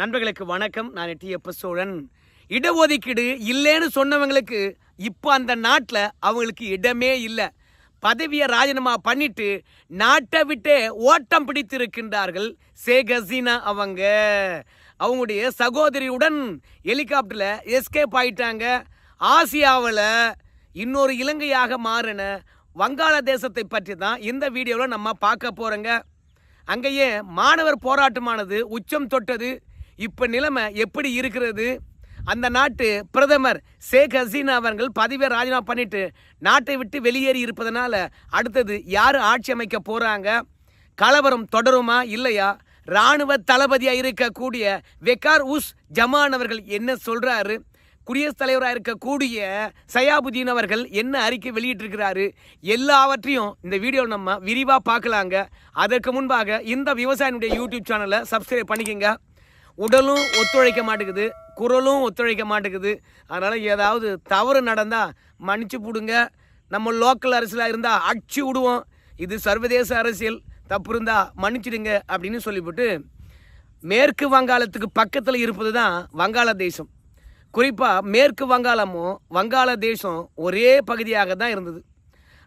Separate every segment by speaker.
Speaker 1: நண்பர்களுக்கு வணக்கம். நான் டி. எப்ப சோழன் இடஒதுக்கீடு இல்லைன்னு சொன்னவங்களுக்கு இப்போ அந்த நாட்டில் அவங்களுக்கு இடமே இல்லை. பதவியை ராஜினாமா பண்ணிட்டு நாட்டை விட்டே ஓட்டம் பிடித்திருக்கின்றார்கள் ஷேக் ஹசீனா அவங்க. அவங்களுடைய சகோதரியுடன் ஹெலிகாப்டரில் எஸ்கேப் ஆயிட்டாங்க. ஆசியாவில் இன்னொரு இலங்கையாக மாறின வங்காளதேசத்தை பற்றி தான் இந்த வீடியோவில் நம்ம பார்க்க போகிறோங்க அங்கேயே மாணவர் போராட்டமானது உச்சம் தொட்டது. இப்போ நிலைமை எப்படி இருக்கிறது? அந்த நாட்டு பிரதமர் ஷேக் ஹசீனா அவர்கள் பதவியை ராஜினாமா பண்ணிட்டு நாட்டை விட்டு வெளியேறி இருப்பதனால அடுத்தது யார் ஆட்சி அமைக்க போகிறாங்க கலவரம் தொடருமா இல்லையா? ராணுவ தளபதியாக இருக்கக்கூடிய வெக்கார் உஸ் ஜமான் அவர்கள் என்ன சொல்கிறாரு குடியரசுத் தலைவராக இருக்கக்கூடிய சயாபுதீன் அவர்கள் என்ன அறிக்கை வெளியிட்டிருக்கிறாரு? எல்லாவற்றையும் இந்த வீடியோ நம்ம விரிவாக பார்க்கலாங்க. அதற்கு முன்பாக இந்த விவசாயினுடைய யூடியூப் சேனலை சப்ஸ்கிரைப் பண்ணிக்கோங்க. உடலும் ஒத்துழைக்க மாட்டேங்குது குரலும் ஒத்துழைக்க மாட்டேங்குது. அதனால் ஏதாவது தவறு நடந்தால் மன்னிச்சு போடுங்க. நம்ம லோக்கல் அரசியலாக இருந்தால் அடிச்சு விடுவோம். இது சர்வதேச அரசியல். தப்பு இருந்தால் மன்னிச்சிடுங்க அப்படின்னு சொல்லிவிட்டு மேற்கு வங்காளத்துக்கு பக்கத்தில் இருப்பது தான் வங்காளதேசம் குறிப்பாக மேற்கு வங்காளமும் வங்காளதேசம் ஒரே பகுதியாக தான் இருந்தது.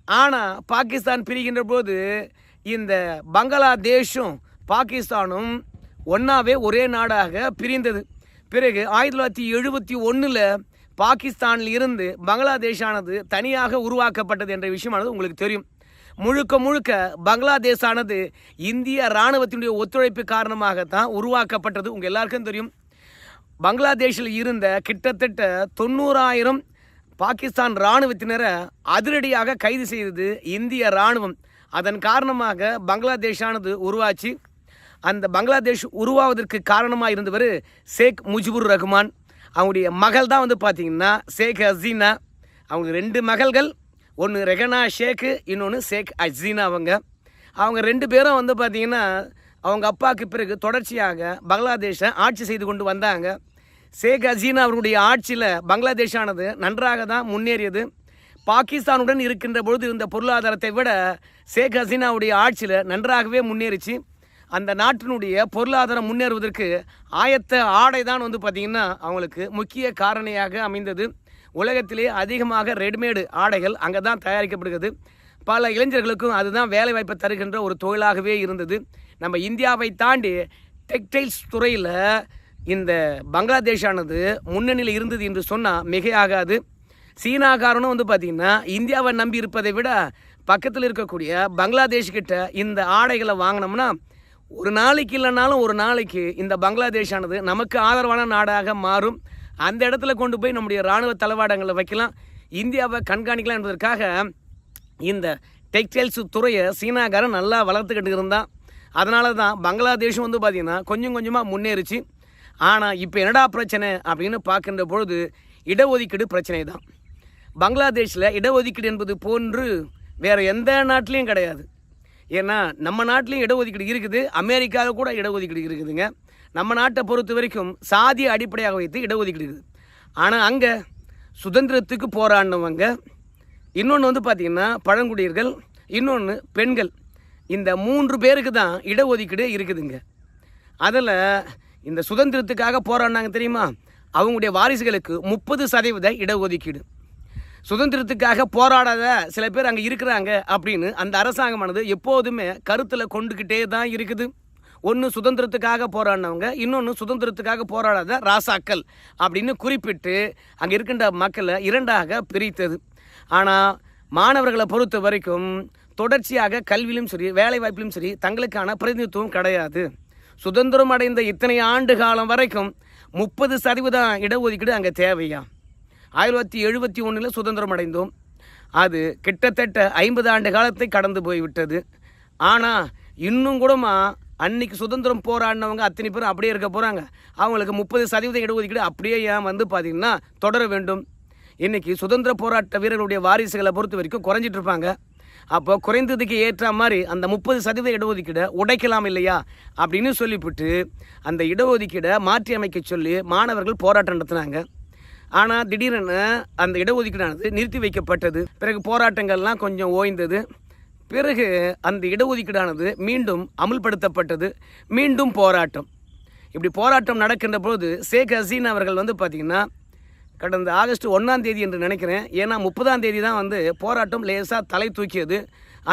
Speaker 1: ஆனால் பாகிஸ்தான் பிரிகின்ற போது இந்த பங்களாதேஷும் பாகிஸ்தானும் ஒன்றாவே ஒரே நாடாக பிரிந்தது. பிறகு ஆயிரத்தி தொள்ளாயிரத்தி எழுபத்தி ஒன்றில் பாகிஸ்தானில் இருந்து பங்களாதேஷானது தனியாக உருவாக்கப்பட்டது என்ற விஷயமானது உங்களுக்கு தெரியும். முழுக்க முழுக்க பங்களாதேஷானது இந்திய இராணுவத்தினுடைய ஒத்துழைப்பு காரணமாகத்தான் உருவாக்கப்பட்டது. உங்கள் எல்லாருக்கும் தெரியும். பங்களாதேஷில் இருந்த கிட்டத்தட்ட தொண்ணூறாயிரம் பாகிஸ்தான் இராணுவத்தினரை அதிரடியாக கைது செய்தது இந்திய இராணுவம். அதன் காரணமாக பங்களாதேஷானது உருவாச்சு. அந்த பங்களாதேஷ் உருவாவதற்கு காரணமாக இருந்தவர் ஷேக் முஜிபுர் ரஹ்மான். அவங்களுடைய மகள் தான் வந்து பார்த்தீங்கன்னா ஷேக் ஹசீனா. அவங்க ரெண்டு மகள்கள் ஒன்று ரெகனா ஷேக்கு இன்னொன்று ஷேக் ஹசீனா அவங்க. அவங்க ரெண்டு பேரும் வந்து பார்த்தீங்கன்னா அவங்க அப்பாவுக்கு பிறகு தொடர்ச்சியாக பங்களாதேஷை ஆட்சி செய்து கொண்டு வந்தாங்க. ஷேக் ஹசீனா அவருடைய ஆட்சியில் பங்களாதேஷானது நன்றாக தான் முன்னேறியது. பாகிஸ்தானுடன் இருக்கின்ற பொழுது இருந்த பொருளாதாரத்தை விட ஷேக் ஹசீனாவுடைய ஆட்சியில் நன்றாகவே முன்னேறிச்சு. அந்த நாட்டினுடைய பொருளாதாரம் முன்னேறுவதற்கு ஆயத்த ஆடை தான் வந்து பார்த்திங்கன்னா அவங்களுக்கு முக்கிய காரணியாக அமைந்தது. உலகத்திலே அதிகமாக ரெடிமேடு ஆடைகள் அங்கே தான் தயாரிக்கப்படுகிறது. பல இளைஞர்களுக்கும் அதுதான் வேலைவாய்ப்பை தருகின்ற ஒரு தொழிலாகவே இருந்தது. நம்ம இந்தியாவை தாண்டி டெக்டைல்ஸ் துறையில் இந்த பங்களாதேஷானது முன்னணியில் இருந்தது என்று சொன்னால் மிகையாகாது. சீனாக்காரனும் வந்து பார்த்திங்கன்னா இந்தியாவை நம்பி இருப்பதை விட பக்கத்தில் இருக்கக்கூடிய பங்களாதேஷ்கிட்ட இந்த ஆடைகளை வாங்கினோம்னா ஒரு நாளைக்கு இல்லைனாலும் ஒரு நாளைக்கு இந்த பங்களாதேஷ் ஆனது நமக்கு ஆதரவான நாடாக மாறும். அந்த இடத்துல கொண்டு போய் நம்முடைய இராணுவ தளவாடங்களை வைக்கலாம். இந்தியாவை கண்காணிக்கலாம் என்பதற்காக இந்த டெக்ஸ்டைல்ஸ் துறையை சீனாக்காரன் நல்லா வளர்த்துக்கிட்டு இருந்தான். அதனால தான் பங்களாதேஷும் வந்து பார்த்திங்கன்னா கொஞ்சம் கொஞ்சமாக முன்னேறிச்சு. ஆனால் இப்போ என்னடா பிரச்சனை அப்படின்னு பார்க்கின்ற பொழுது இடஒதுக்கீடு பிரச்சனை தான் பங்களாதேஷில் இடஒதுக்கீடு என்பது போன்று வேறு எந்த நாட்டிலையும் கிடையாது. ஏன்னா நம்ம நாட்டிலையும் இடஒதுக்கீடு இருக்குது அமெரிக்காவில் கூட இடஒதுக்கீடு இருக்குதுங்க. நம்ம நாட்டை பொறுத்த வரைக்கும் சாதியை அடிப்படையாக வைத்து இடஒதுக்கீடு இருக்குது. ஆனால் அங்கே சுதந்திரத்துக்கு போராடினவங்க இன்னொன்று வந்து பார்த்திங்கன்னா பழங்குடியர்கள் இன்னொன்று பெண்கள். இந்த மூன்று பேருக்கு தான் இடஒதுக்கீடு இருக்குதுங்க. அதில் இந்த சுதந்திரத்துக்காக போராடினாங்க தெரியுமா? அவங்களுடைய வாரிசுகளுக்கு முப்பது சதவீத இடஒதுக்கீடு. சுதந்திரத்துக்காக போராடாத சில பேர் அங்கே இருக்கிறாங்க அப்படின்னு அந்த அரசாங்கமானது எப்போதுமே கருத்தில் கொண்டுக்கிட்டே தான் இருக்குது. ஒன்று சுதந்திரத்துக்காக போராடினவங்க இன்னொன்று சுதந்திரத்துக்காக போராடாத ராசாக்கள் அப்படின்னு குறிப்பிட்டு அங்கே இருக்கின்ற மக்களை இரண்டாக பிரித்தது. ஆனால் மாணவர்களை பொறுத்த வரைக்கும் தொடர்ச்சியாக கல்வியிலும் சரி வேலை வாய்ப்பிலும் சரி தங்களுக்கான பிரதிநிதித்துவம் கிடையாது. சுதந்திரம் அடைந்த இத்தனை ஆண்டு காலம் வரைக்கும் முப்பது சதவீதம் இடஒதுக்கீடு அங்கே தேவையா? ஆயிரத்தி தொள்ளாயிரத்தி எழுபத்தி ஒன்றில் சுதந்திரம் அடைந்தோம் அது கிட்டத்தட்ட ஐம்பது ஆண்டு காலத்தை கடந்து போய்விட்டது. ஆனால் இன்னும் கூடமா அன்னைக்கு சுதந்திரம் போராடினவங்க அத்தனை பேரும் அப்படியே இருக்க போகிறாங்க அவங்களுக்கு முப்பது சதவீதம் இடஒதுக்கீடு அப்படியே ஏன் வந்து பார்த்திங்கன்னா தொடர வேண்டும். இன்றைக்கி சுதந்திர போராட்ட வீரர்களுடைய வாரிசுகளை பொறுத்த வரைக்கும் குறைஞ்சிட்டு இருப்பாங்க. அப்போ குறைந்ததுக்கு ஏற்ற மாதிரி அந்த முப்பது சதவீத இடஒதுக்கீடை உடைக்கலாம் இல்லையா அப்படின்னு சொல்லிவிட்டு அந்த இடஒதுக்கீடை மாற்றி அமைக்க சொல்லி மாணவர்கள் போராட்டம் நடத்தினாங்க. ஆனால் திடீரென அந்த இடஒதுக்கீடானது நிறுத்தி வைக்கப்பட்டது. பிறகு போராட்டங்கள்லாம் கொஞ்சம் ஓய்ந்தது. பிறகு அந்த இடஒதுக்கீடானது மீண்டும் அமுல்படுத்தப்பட்டது. மீண்டும் போராட்டம். இப்படி போராட்டம் நடக்கின்ற போது ஷேக் ஹசீன் அவர்கள் வந்து பார்த்திங்கன்னா கடந்த ஆகஸ்ட் ஒன்றாம் தேதி என்று நினைக்கிறேன். ஏன்னா முப்பதாம் தேதி தான் வந்து போராட்டம் லேசாக தலை தூக்கியது.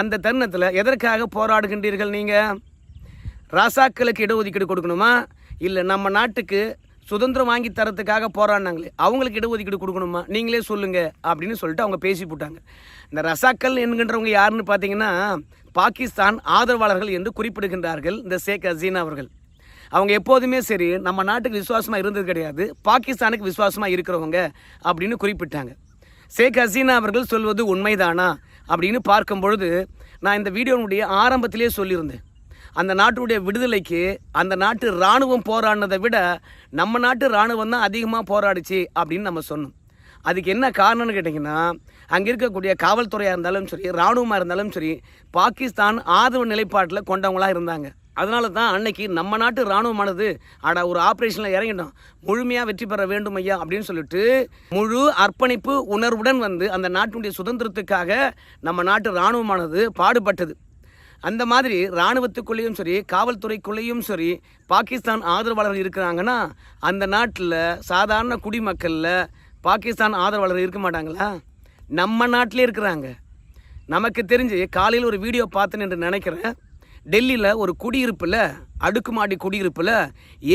Speaker 1: அந்த தருணத்தில் எதற்காக போராடுகின்றீர்கள் நீங்கள் ராசாக்களுக்கு இடஒதுக்கீடு கொடுக்கணுமா? இல்லை நம்ம நாட்டுக்கு சுதந்திரம் வாங்கி தரத்துக்காக போராடினாங்களே அவங்களுக்கு இடஒதுக்கீடு கொடுக்கணுமா? நீங்களே சொல்லுங்க அப்படின்னு சொல்லிட்டு அவங்க பேசி போட்டாங்க. இந்த ரசாக்கள் என்கின்றவங்க யாருன்னு பார்த்தீங்கன்னா பாகிஸ்தான் ஆதரவாளர்கள் என்று குறிப்பிடுகின்றார்கள் இந்த ஷேக் ஹசீனா அவர்கள். அவங்க எப்போதுமே சரி நம்ம நாட்டுக்கு விசுவாசமாக இருந்தது கிடையாது பாகிஸ்தானுக்கு விசுவாசமாக இருக்கிறவங்க அப்படின்னு குறிப்பிட்டாங்க. ஷேக் ஹசீனா அவர்கள் சொல்வது உண்மைதானா அப்படின்னு பார்க்கும் பொழுது நான் இந்த வீடியோனுடைய ஆரம்பத்திலே சொல்லியிருந்தேன். அந்த நாட்டுடைய விடுதலைக்கு அந்த நாட்டு இராணுவம் போராடினதை விட நம்ம நாட்டு இராணுவம் தான் அதிகமாக போராடிச்சு அப்படின்னு நம்ம சொன்னோம். அதுக்கு என்ன காரணம்னு கேட்டிங்கன்னா அங்கே இருக்கக்கூடிய காவல்துறையாக இருந்தாலும் சரி இராணுவமாக இருந்தாலும் சரி பாகிஸ்தான் ஆதரவு நிலைப்பாட்டில் கொண்டவங்களாக இருந்தாங்க. அதனால தான் அன்னைக்கு நம்ம நாட்டு இராணுவமானது ஆட ஒரு ஆப்ரேஷனில் இறங்கிட்டோம். முழுமையாக வெற்றி பெற வேண்டும் ஐயா அப்படின்னு சொல்லிட்டு முழு அர்ப்பணிப்பு உணர்வுடன் வந்து அந்த நாட்டினுடைய சுதந்திரத்துக்காக நம்ம நாட்டு இராணுவமானது பாடுபட்டது. அந்த மாதிரி இராணுவத்துக்குள்ளேயும் சரி காவல்துறைக்குள்ளேயும் சரி பாகிஸ்தான் ஆதரவாளர்கள் இருக்கிறாங்கன்னா அந்த நாட்டில் சாதாரண குடிமக்களில் பாகிஸ்தான் ஆதரவாளர்கள் இருக்க மாட்டாங்களா? நம்ம நாட்டிலே இருக்கிறாங்க. நமக்கு தெரிஞ்சு காலையில் ஒரு வீடியோ பார்த்தேன்னு என்று நினைக்கிறேன். டெல்லியில் ஒரு குடியிருப்பில் அடுக்குமாடி குடியிருப்பில்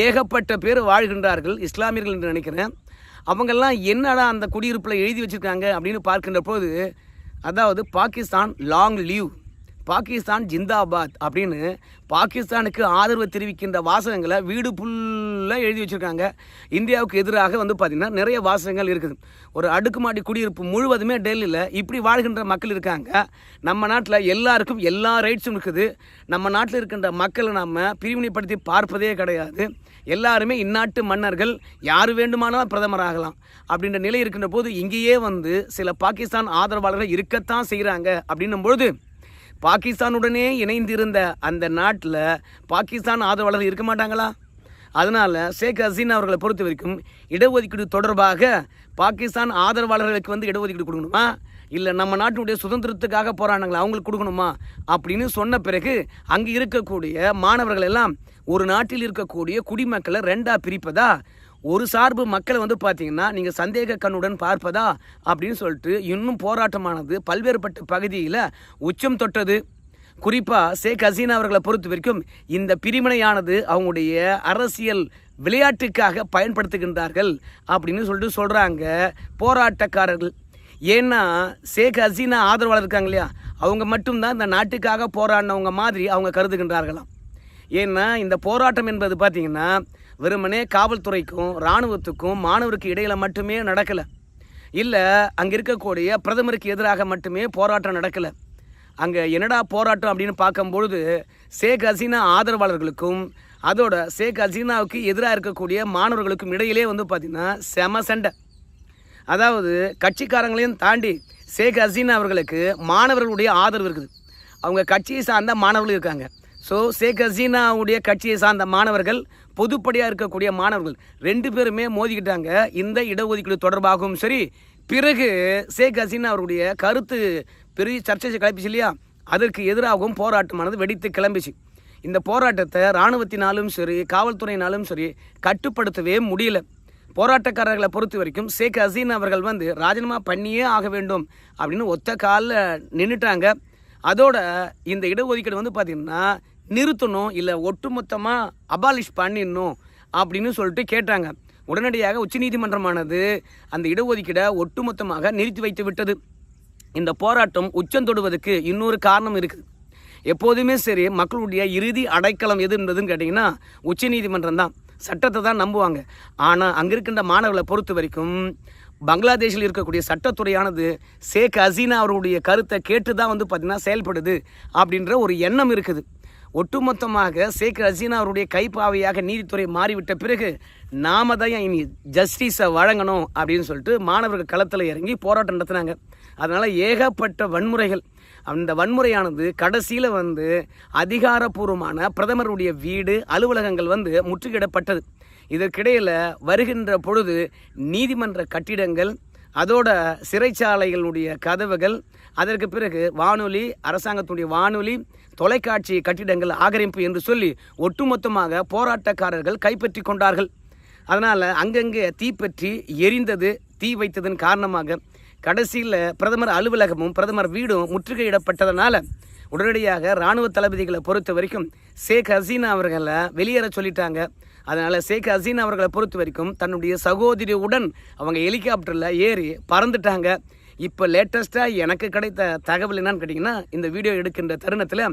Speaker 1: ஏகப்பட்ட பேர் வாழ்கின்றார்கள் இஸ்லாமியர்கள் என்று நினைக்கிறேன். அவங்கெல்லாம் என்னடா அந்த குடியிருப்பில் எழுதி வச்சுருக்காங்க அப்படின்னு பார்க்கின்ற போது அதாவது பாகிஸ்தான் லாங் லீவ் பாகிஸ்தான் ஜிந்தாபாத் அப்படின்னு பாகிஸ்தானுக்கு ஆதரவு தெரிவிக்கின்ற வாசகங்களை வீடு ஃபுல்லாக எழுதி வச்சுருக்காங்க. இந்தியாவுக்கு எதிராக வந்து பார்த்திங்கன்னா நிறைய வாசகங்கள் இருக்குது. ஒரு அடுக்குமாடி குடியிருப்பு முழுவதுமே டெல்லியில் இப்படி வாழ்கின்ற மக்கள் இருக்காங்க. நம்ம நாட்டில் எல்லாருக்கும் எல்லா ரைட்ஸும் இருக்குது. நம்ம நாட்டில் இருக்கின்ற மக்களை நம்ம பிரிவினைப்படுத்தி பார்ப்பதே கிடையாது. எல்லாருமே இந்நாட்டு மன்னர்கள். யார் வேண்டுமானாலும் பிரதமர் ஆகலாம். அப்படின்ற நிலை இருக்கின்ற போது இங்கேயே வந்து சில பாகிஸ்தான் ஆதரவாளர்கள் இருக்கத்தான் செய்கிறாங்க அப்படின்னும் பொழுது பாகிஸ்தானுடனே இணைந்திருந்த அந்த நாட்டில் பாகிஸ்தான் ஆதரவாளர்கள் இருக்க மாட்டாங்களா? அதனால் ஷேக் ஹசீனா அவர்களை பொறுத்த வரைக்கும் இடஒதுக்கீடு தொடர்பாக பாகிஸ்தான் ஆதரவாளர்களுக்கு வந்து இடஒதுக்கீடு கொடுக்கணுமா? இல்லை நம்ம நாட்டினுடைய சுதந்திரத்துக்காக போராடினாங்களா அவங்களுக்கு கொடுக்கணுமா? அப்படின்னு சொன்ன பிறகு அங்கே இருக்கக்கூடிய மாணவர்கள் எல்லாம் ஒரு நாட்டில் இருக்கக்கூடிய குடிமக்களை ரெண்டாக பிரிப்பதா ஒரு சார்பு மக்களை வந்து பார்த்தீங்கன்னா நீங்கள் சந்தேக கண்ணுடன் பார்ப்பதா அப்படின்னு சொல்லிட்டு இன்னும் போராட்டமானது பல்வேறுபட்ட பகுதியில் உச்சம் தொட்டது. குறிப்பாக ஷேக் ஹசீனா அவர்களை பொறுத்த வரைக்கும் இந்த பிரிவினையானது அவங்களுடைய அரசியல் விளையாட்டுக்காக பயன்படுத்துகின்றார்கள் அப்படின்னு சொல்லிட்டு சொல்கிறாங்க போராட்டக்காரர்கள். ஏன்னா ஷேக் ஹசீனா ஆதரவாளர் இருக்காங்க இல்லையா? அவங்க மட்டும்தான் இந்த நாட்டுக்காக போராடினவங்க மாதிரி அவங்க கருதுகின்றார்களாம். ஏன்னா இந்த போராட்டம் என்பது பார்த்திங்கன்னா வெறுமனே காவல்துறைக்கும் இராணுவத்துக்கும் மாணவருக்கு இடையில் மட்டுமே நடக்கலை. இல்லை அங்கே இருக்கக்கூடிய பிரதமருக்கு எதிராக மட்டுமே போராட்டம் நடக்கலை. அங்கே என்னடா போராட்டம் அப்படின்னு பார்க்கும்பொழுது ஷேக் ஹசீனா ஆதரவாளர்களுக்கும் அதோட ஷேக் ஹசீனாவுக்கு எதிராக இருக்கக்கூடிய மாணவர்களுக்கும் இடையிலே வந்து பார்த்திங்கன்னா செம சண்டை. அதாவது கட்சிக்காரங்களையும் தாண்டி ஷேக் ஹசீனா அவர்களுக்கு மாணவர்களுடைய ஆதரவு இருக்குது. அவங்க கட்சியை சார்ந்த மாணவர்கள் இருக்காங்க. ஸோ ஷேக் ஹசீனாவுடைய கட்சியை சார்ந்த மாணவர்கள் பொதுப்படியாக இருக்கக்கூடிய மாணவர்கள் ரெண்டு பேருமே மோதிக்கிட்டாங்க. இந்த இடஒதுக்கீடு தொடர்பாகவும் சரி பிறகு ஷேக் ஹசீனா அவருடைய கருத்து பெரிய சர்ச்சை கிளப்பிச்சு இல்லையா? அதற்கு எதிராகவும் போராட்டமானது வெடித்து கிளம்பிச்சு. இந்த போராட்டத்தை இராணுவத்தினாலும் சரி காவல்துறையினாலும் சரி கட்டுப்படுத்தவே முடியல. போராட்டக்காரர்களை பொறுத்த வரைக்கும் ஷேக் ஹசீன் அவர்கள் வந்து ராஜினாமா பண்ணியே ஆக வேண்டும் அப்படின்னு ஒத்த காலில் நின்றுட்டாங்க அதோட இந்த இடஒதுக்கீடு வந்து பார்த்திங்கன்னா நிறுத்தணும் இல்லை ஒட்டுமொத்தமாக அபாலிஷ் பண்ணிடணும் அப்படின்னு சொல்லிட்டு கேட்டாங்க. உடனடியாக உச்சநீதிமன்றமானது அந்த இடஒதுக்கீடை ஒட்டுமொத்தமாக நிறுத்தி வைத்து விட்டது. இந்த போராட்டம் உச்சந்தொடுவதற்கு இன்னொரு காரணம் இருக்குது எப்போதுமே சரி மக்களுடைய இறுதி அடைக்கலம் எது என்பதுன்னு கேட்டிங்கன்னா உச்சநீதிமன்றம் தான். சட்டத்தை தான் நம்புவாங்க. ஆனால் அங்கே இருக்கின்ற மாணவர்களை பொறுத்த வரைக்கும் பங்களாதேஷில் இருக்கக்கூடிய சட்டத்துறையானது ஷேக் ஹசீனா அவருடைய கருத்தை கேட்டு தான் வந்து பார்த்திங்கன்னா செயல்படுது அப்படின்ற ஒரு எண்ணம் இருக்குது. ஒட்டுமொத்தமாக ஷேக் ஹசீனா அவருடைய கைப்பாவையாக நீதித்துறை மாறிவிட்ட பிறகு நாம தான் இனி ஜஸ்டிஸை வழங்கணும் அப்படின்னு சொல்லிட்டு மாணவர்கள் களத்தில் இறங்கி போராட்டம் நடத்துனாங்க. அதனால் ஏகப்பட்ட வன்முறைகள். அந்த வன்முறையானது கடைசியில் வந்து அதிகாரப்பூர்வமான பிரதமருடைய வீடு அலுவலகங்கள் வந்து முற்றுகையிடப்பட்டது. இதற்கிடையில் வருகின்ற பொழுது நீதிமன்ற கட்டிடங்கள் அதோட சிறைச்சாலைகளுடைய கதவுகள் அதற்கு பிறகு வானொலி அரசாங்கத்துடைய வானொலி தொலைக்காட்சி கட்டிடங்கள் ஆக்கிரமிப்பு என்று சொல்லி ஒட்டுமொத்தமாக போராட்டக்காரர்கள் கைப்பற்றி கொண்டார்கள். அதனால் அங்கங்கே தீப்பற்றி எரிந்தது தீ வைத்ததன் காரணமாக கடைசியில் பிரதமர் அலுவலகமும் பிரதமர் வீடும் முற்றுகையிடப்பட்டதனால உடனடியாக இராணுவ தளபதிகளை பொறுத்த வரைக்கும் ஷேக் ஹசீனா அவர்களை வெளியேற சொல்லிட்டாங்க. அதனால் ஷேக் ஹசீனா அவர்களை பொறுத்த வரைக்கும் தன்னுடைய சகோதரியுடன் அவங்க ஹெலிகாப்டரில் ஏறி பறந்துட்டாங்க. இப்போ லேட்டஸ்ட்டாக எனக்கு கிடைத்த தகவல் என்னன்னு கேட்டிங்கன்னா இந்த வீடியோ எடுக்கின்ற தருணத்தில்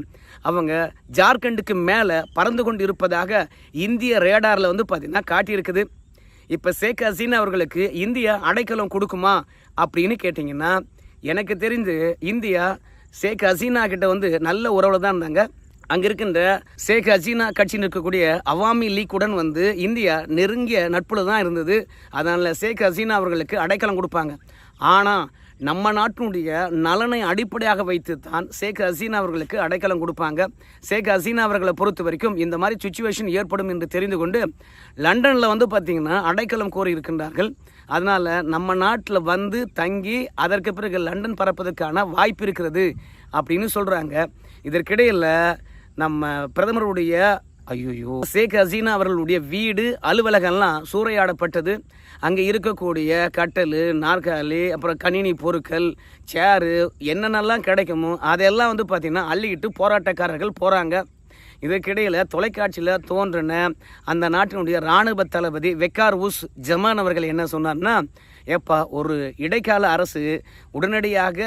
Speaker 1: அவங்க ஜார்க்கண்டுக்கு மேலே பறந்து கொண்டு இருப்பதாக இந்திய ரேடாரில் வந்து பார்த்திங்கன்னா காட்டியிருக்குது. இப்போ ஷேக் ஹசீனா அவர்களுக்கு இந்தியா அடைக்கலம் கொடுக்குமா அப்படின்னு கேட்டிங்கன்னா எனக்கு தெரிந்து இந்தியா ஷேக் ஹசீனா கிட்ட வந்து நல்ல உறவில் தான் இருந்தாங்க. அங்கே இருக்கின்ற ஷேக் ஹசீனா கட்சியில் இருக்கக்கூடிய அவாமி லீக்குடன் வந்து இந்தியா நெருங்கிய நட்புல தான் இருந்தது. அதனால் ஷேக் ஹசீனா அவர்களுக்கு அடைக்கலம் கொடுப்பாங்க. ஆனால் நம்ம நாட்டினுடைய நலனை அடிப்படையாக வைத்து தான் ஷேக் ஹசீனா அவர்களுக்கு அடைக்கலம் கொடுப்பாங்க. ஷேக் ஹசீனா அவர்களை பொறுத்த வரைக்கும் இந்த மாதிரி சுச்சுவேஷன் ஏற்படும் என்று தெரிந்து கொண்டு லண்டனில் வந்து பார்த்திங்கன்னா அடைக்கலம் கோரி இருக்கின்றார்கள். அதனால் நம்ம நாட்டில் வந்து தங்கி அதற்கு பிறகு லண்டன் பறப்பதற்கான வாய்ப்பு இருக்கிறது அப்படின்னு சொல்கிறாங்க இதற்கிடையில் நம்ம பிரதமருடைய ஐயோ ஷேக் ஹசீனா அவர்களுடைய வீடு அலுவலகம்லாம் சூறையாடப்பட்டது. அங்கே இருக்கக்கூடிய கட்டல் நாற்காலி அப்புறம் கணினி பொருட்கள் சேரு என்னென்னலாம் கிடைக்குமோ அதெல்லாம் வந்து பார்த்திங்கன்னா அள்ளிக்கிட்டு போராட்டக்காரர்கள் போகிறாங்க இதற்கிடையில் தொலைக்காட்சியில் தோன்றின அந்த நாட்டினுடைய இராணுவ தளபதி வெக்கார் உஸ் ஜமான் அவர்கள் என்ன சொன்னார்னா ஏப்பா ஒரு இடைக்கால அரசு உடனடியாக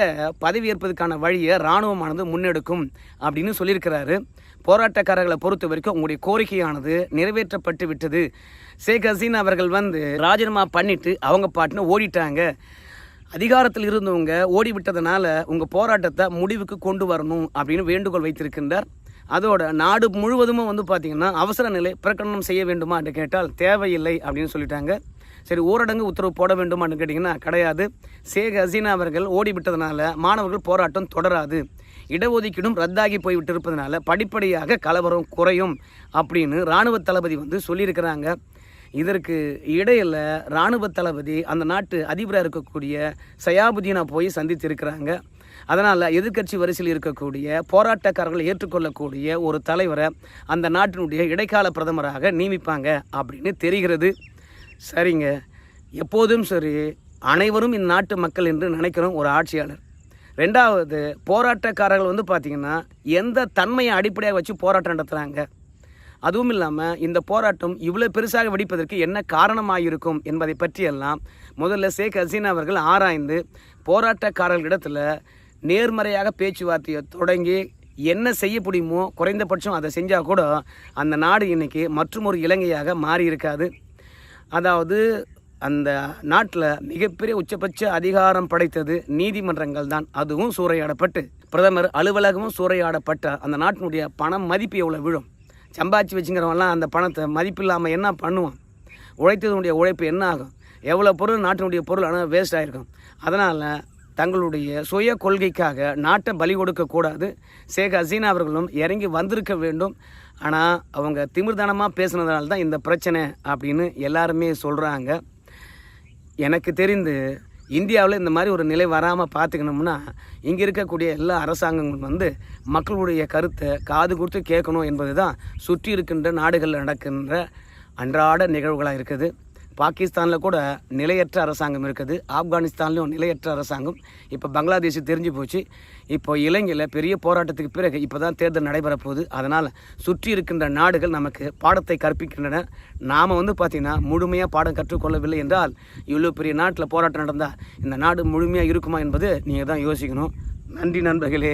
Speaker 1: பதவியேற்பதற்கான வழியை இராணுவமானது முன்னெடுக்கும் அப்படின்னு சொல்லியிருக்கிறாரு. போராட்டக்காரர்களை பொறுத்த வரைக்கும் உங்களுடைய கோரிக்கையானது நிறைவேற்றப்பட்டு விட்டது. ஷேக் ஹசீனா அவர்கள் வந்து ராஜினாமா பண்ணிட்டு அவங்க பாட்டுன்னு ஓடிட்டாங்க. அதிகாரத்தில் இருந்தவங்க ஓடி விட்டதுனால உங்கள் போராட்டத்தை முடிவுக்கு கொண்டு வரணும் அப்படின்னு வேண்டுகோள் வைத்திருக்கின்றார். அதோட நாடு முழுவதும் வந்து பார்த்திங்கன்னா அவசர நிலை பிரகடனம் செய்ய வேண்டுமா என்று கேட்டால் தேவையில்லை அப்படின்னு சொல்லிட்டாங்க. சரி ஊரடங்கு உத்தரவு போட வேண்டுமான்னு கேட்டிங்கன்னா கிடையாது. ஷேக் ஹசீனா அவர்கள் ஓடிவிட்டதுனால மாணவர்கள் போராட்டம் தொடராது. இடஒதுக்கீடும் ரத்தாகி போய்விட்டு இருப்பதனால படிப்படியாக கலவரம் குறையும் அப்படின்னு இராணுவ தளபதி வந்து சொல்லியிருக்கிறாங்க. இதற்கு இடையில் இராணுவ தளபதி அந்த நாட்டு அதிபராக இருக்கக்கூடிய சயாபுதீனை போய் சந்தித்திருக்கிறாங்க. அதனால் எதிர்க்கட்சி வரிசையில் இருக்கக்கூடிய போராட்டக்காரர்களை ஏற்றுக்கொள்ளக்கூடிய ஒரு தலைவரை அந்த நாட்டினுடைய இடைக்கால பிரதமராக நியமிப்பாங்க அப்படின்னு தெரிகிறது. சரிங்க. எப்போதும் சரி அனைவரும் இந்நாட்டு மக்கள் என்று நினைக்கிறோம் ஒரு ஆட்சியாளர். ரெண்டாவது போராட்டக்காரர்கள் வந்து பார்த்திங்கன்னா எந்த தன்மையை அடிப்படையாக வச்சு போராட்டம் நடத்துகிறாங்க அதுவும் இல்லாமல் இந்த போராட்டம் இவ்வளோ பெருசாக வெடிப்பதற்கு என்ன காரணமாக இருக்கும் என்பதை பற்றியெல்லாம் முதல்ல ஷேக் ஹசீனா அவர்கள் ஆராய்ந்து போராட்டக்காரர்களிடத்தில் நேர்மறையாக பேச்சுவார்த்தையை தொடங்கி என்ன செய்ய முடியுமோ குறைந்தபட்சம் அதை செஞ்சால் கூட அந்த நாடு இன்றைக்கி மற்றும் ஒரு இலங்கையாக மாறி இருக்காது அதாவது அந்த நாட்டில் மிகப்பெரிய உச்சபட்ச அதிகாரம் படைத்தது நீதிமன்றங்கள் தான். அதுவும் சூறையாடப்பட்டு. பிரதமர் அலுவலகமும் சூறையாடப்பட்ட அந்த நாட்டினுடைய பணம் மதிப்பு எவ்வளோ விழும்? சம்பாதிச்சு வச்சுங்கிறவங்கலாம் அந்த பணத்தை மதிப்பில்லாமல் என்ன பண்ணுவான்? உழைத்ததனுடைய உழைப்பு என்ன ஆகும்? எவ்வளோ பொருள் நாட்டினுடைய பொருள் ஆனால் வேஸ்ட் ஆகிருக்கும் அதனால் தங்களுடைய சுய கொள்கைக்காக நாட்டை பலி கொடுக்கக்கூடாது ஷேக் ஹசீனா அவர்களும் இறங்கி வந்திருக்க வேண்டும். ஆனால் அவங்க திமிர்தனமாக பேசுனதுனால தான் இந்த பிரச்சனை அப்படின்னு எல்லாருமே சொல்கிறாங்க எனக்கு தெரிந்து இந்தியாவில் இந்த மாதிரி ஒரு நிலை வராமல் பார்த்துக்கணும்னா இங்கே இருக்கக்கூடிய எல்லா அரசாங்கங்களும் வந்து மக்களுடைய கருத்தை காது கொடுத்து கேட்கணும் என்பது தான் சுற்றி இருக்கின்ற நாடுகளில் நடக்கின்ற அன்றாட நிகழ்வுகளாக இருக்குது. பாகிஸ்தானில் கூட நிலையற்ற அரசாங்கம் இருக்குது. ஆப்கானிஸ்தான்லேயும் நிலையற்ற அரசாங்கம். இப்போ பங்களாதேஷ் தெரிஞ்சு போச்சு. இப்போ இலங்கையில் பெரிய போராட்டத்துக்கு பிறகு இப்போ தான் தேர்தல் நடைபெற போகுது. அதனால் சுற்றி இருக்கின்ற நாடுகள் நமக்கு பாடத்தை கற்பிக்கின்றன. நாம் வந்து பார்த்திங்கன்னா முழுமையாக பாடம் கற்றுக்கொள்ளவில்லை என்றால் இவ்வளோ பெரிய நாட்டில் போராட்டம் நடந்தால் இந்த நாடு முழுமையாக இருக்குமா என்பது நீங்கள் தான் யோசிக்கணும். நன்றி நண்பர்களே.